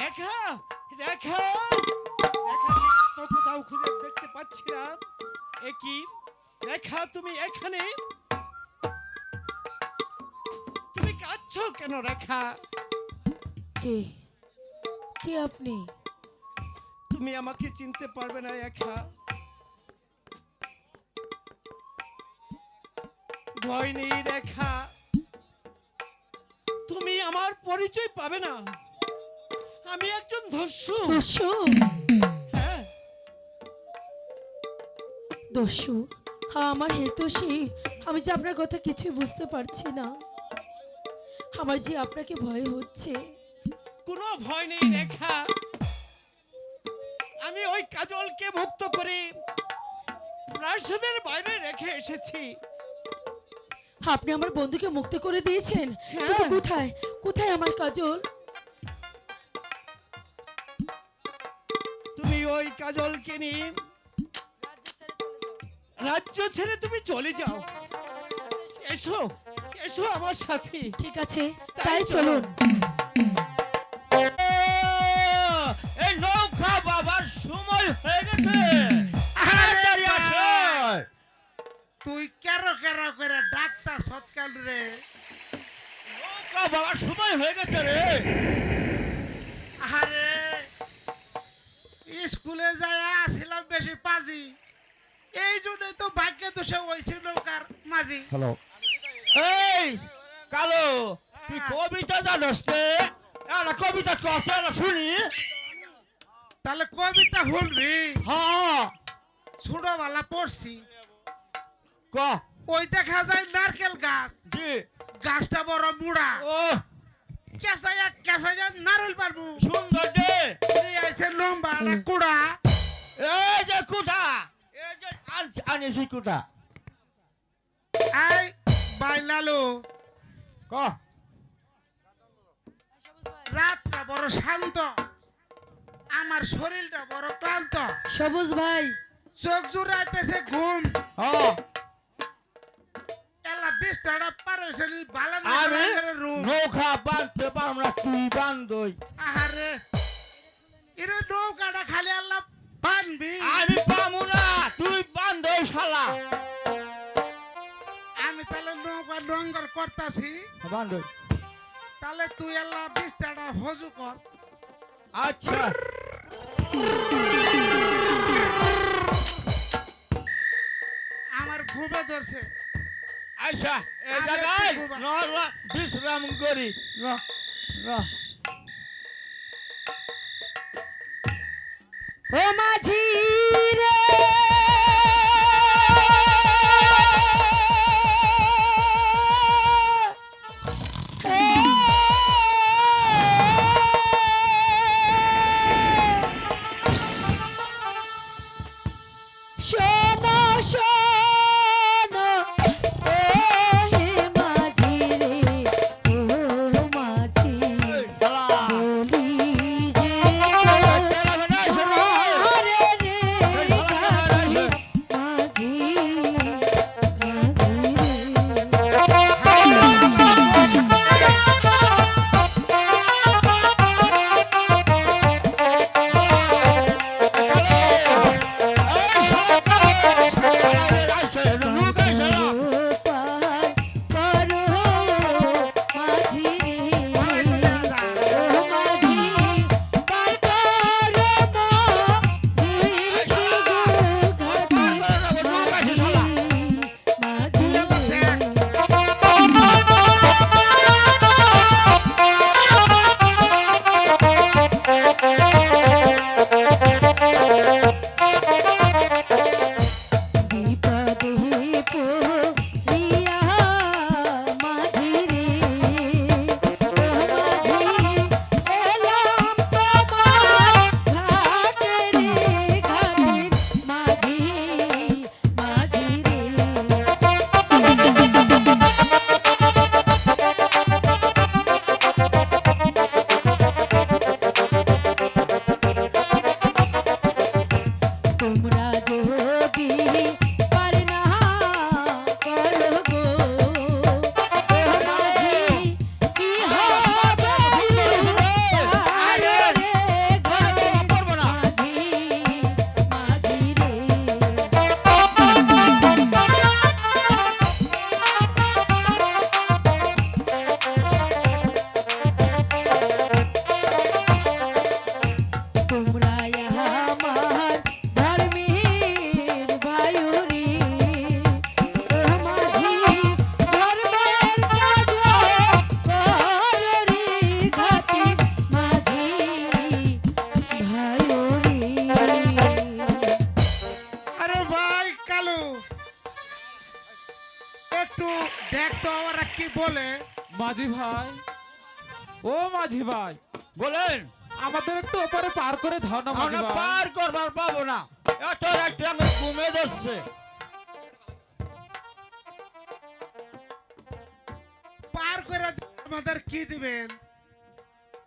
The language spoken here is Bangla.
রেখা রেখা তো কোথাও খুঁজে দেখতে পাচ্ছি না। এ কি? রেখা তুমি এখানে? তুমি কাঁদছো কেন রেখা কে? কে আপনি? তুমি আমাকে চিনতে পারবে না রেখা ভয় নেই রেখা তুমি আমার পরিচয় পাবে না। আমি একজন দস্যু দস্যু হ্যাঁ। দস্যু হ্যাঁ আমার হেতসী। আমি যে আপনার কথা কিছুই বুঝতে পারছি না। আমার যে আপনাকে ভয় হচ্ছে। কোনো ভয় নেই রেখা। আমি ওই কাজলকে মুক্ত করে প্রাসাদের বাইরে রেখে এসেছি। আপনি আমার বন্ধুকে মুক্ত করে দিয়েছেন? হ্যাঁ। কোথায়? কোথায় আমার কাজল? ওই কাজলকে নিয়ে। রাজ্য ছেড়ে তুমি চলে যাও। এসো এসো আমার সাথে। ঠিক আছে তাই চলুন। এই নৌকা বাবার সময় হয়ে গেছে। আরে তাড়াতাড়ি আসো। ভাই, তুই কেরো কেরো করে ডাক্তার সৎকাল রে? নৌকা বাবার সময় হয়ে গেছে রে। আরে স্কুলে যায় আসছিলাম বেশি পাজি। এই জন্যই তো ভাগ্য দোষে হয়েছে নৌকার মাঝি। হ্যালো এই কালো তুই কবিতা জানোস কে? একটা কবিতা কষে একটা শুনি। তাহলে কবিতা শুনবি? হ্যাঁ। ছোটবেলা পড়ছি। ক? ওই দেখা যায় নারকেল গাছ। জি। গাছটা বড় মুড়া। ও কেঁচাইয়া কেঁচাইয়া নারকেল পারব। সুন্দর দে আইসে লম্বা একটা কুড়া? এই যে কুটা এই যে আন- আনিছি কুটা আই বাইলালো ক? রাতটা বড় শান্ত। আমার শরীরটা বড় ক্লান্ত। সবুজ ভাই। চোখ জুড়াইতেছে ঘুম। হ্যাঁ এলা বিস্তারটা পার ভালো রুম। নৌকা বাঁধতে পারব না তুই বান্ধই আহারে এরে নৌকাটা খালি আল্লাহ বানবি। আমি পামু না তুই বান্ধই শালা। আমি তাহলে নৌকা ডঙ্গর করতাছি। বান্ধই তাহলে তুই আল্লাহ বিস্তারটা হজু কর। আচ্ছা। আমার ঘুমে ধরছে। আচ্ছা এই জায়গায়। নহলা বিশ্রাম করি। ন ন। ও মাঝি ও মাঝি ভাই। বলেন। আমাদের একটু ওপরে পার করে দাও না মাঝি আমরা ভাই। পার করবার পাবো না। এত রাত্রে আমি ঘুমে যাচ্ছে পার করে আমাদের কি দিবেন?